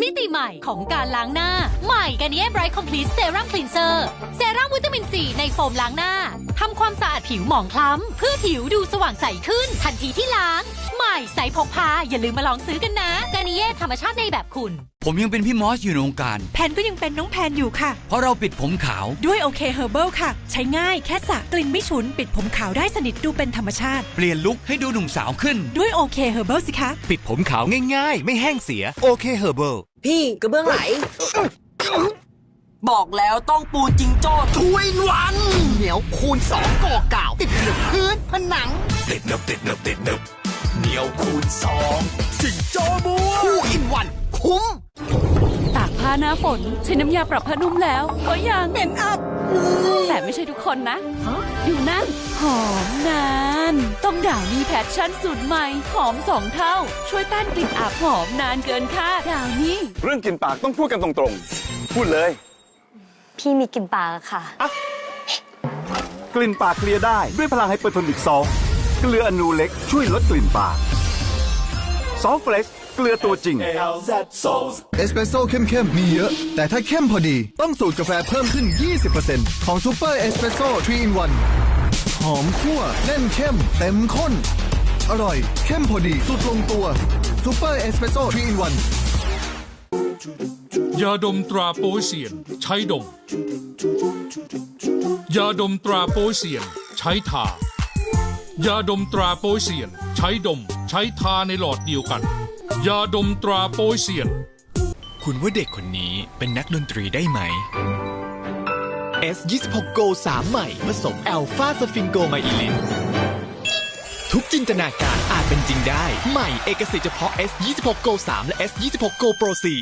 มิติใหม่ของการล้างหน้า ใหม่กันเย่ไบรท์คอมพลีทเซรั่มคลีนเซอร์เซรั่มวิตามินซีในโฟมล้างหน้าทำความสะอาดผิวหมองคล้ำ เพื่อผิวดูสว่างใสขึ้น ทันทีที่ล้าง ใหม่ใสพกพา อย่าลืมมาลองซื้อกันนะกานิเย่ธรรมชาติในแบบคุณ ผมยังเป็นพี่มอสอยู่ในวงการ แพนก็ยังเป็นน้องแพนอยู่ค่ะ เพราะเราปิดผมขาว ด้วยโอเคเฮอร์เบิลค่ะ ใช้ง่ายแค่สระกลิ่นไม่ฉุน ปิดผมขาวได้สนิทดูเป็นธรรมชาติ เปลี่ยนลุคให้ดูหนุ่มสาวขึ้น ด้วยโอเคเฮอร์เบิลสิคะ ปิดผมขาวง่ายๆ ไม่แห้งเสียโอเคเฮอร์เบิล พี่กระเบื้องไหล บอกแล้วต้องปูนจิงโจ้ทุยวันเหนียวคูณสองก่อกล่าว ติดเหนือบพื้นผนัง ติดเนบติดเนบติดเนบเหนียวคูณสองสิงโจบัวคู่อินวัน คุ้มตากผ้าหน้าฝน ใช้น้ำยาปรับผ้านุ่มแล้ว ก็ยังเหม็นอับแต่ไม่ใช่ทุกคนนะดูนั่น หอมนานต้อง ด่าวนี่แพชชั่นสูตรใหม่หอมสองเท่า ช่วยต้านกลิ่นอับหอมนานเกินคาดด่าวนี่เรื่องกินปากต้องพูดกันตรงๆ พูดเลย พี่มีกลินปากอะค่ะ กลิ่นปากเคลียร์ได้ด้วยพลังไฮเปอร์โทนิกซองเกลืออนูเล็กช่วยลดกลิ่นปากซอฟเฟล็กเกลือตัวจริง เอสเปรสโซ่เข้มๆ มีเยอะ แต่ถ้าเข้มพอดี ต้องสูตรกาแฟเพิ่มขึ้น 20%ของซูเปอร์เอสเปรสโซ่3 in 1 หอมคั่วแน่นเข้ม เต็มข้น อร่อย เข้มพอดี สุดลงตัวซูเปอร์เอสเปรสโซ่3 in 1ยาดมตราโปยเซียน ใช้ดม ยาดมตราโปยเซียน ใช้ทายาดมตราโปยเซียน ใช้ดม ใช้ทาในหลอดเดียวกัน ยาดมตราโปยเซียน คุณว่าเด็กคนนี้เป็นนักดนตรีได้ไหม S26 Go 3 ใหม่ ผสมแอลฟาสฟิงโกไมอิลินทุกจินตนาการอาจเป็นจริงได้ ใหม่เอกสิทธิ์เฉพาะ S26 Go 3 และ S26 Go Pro 4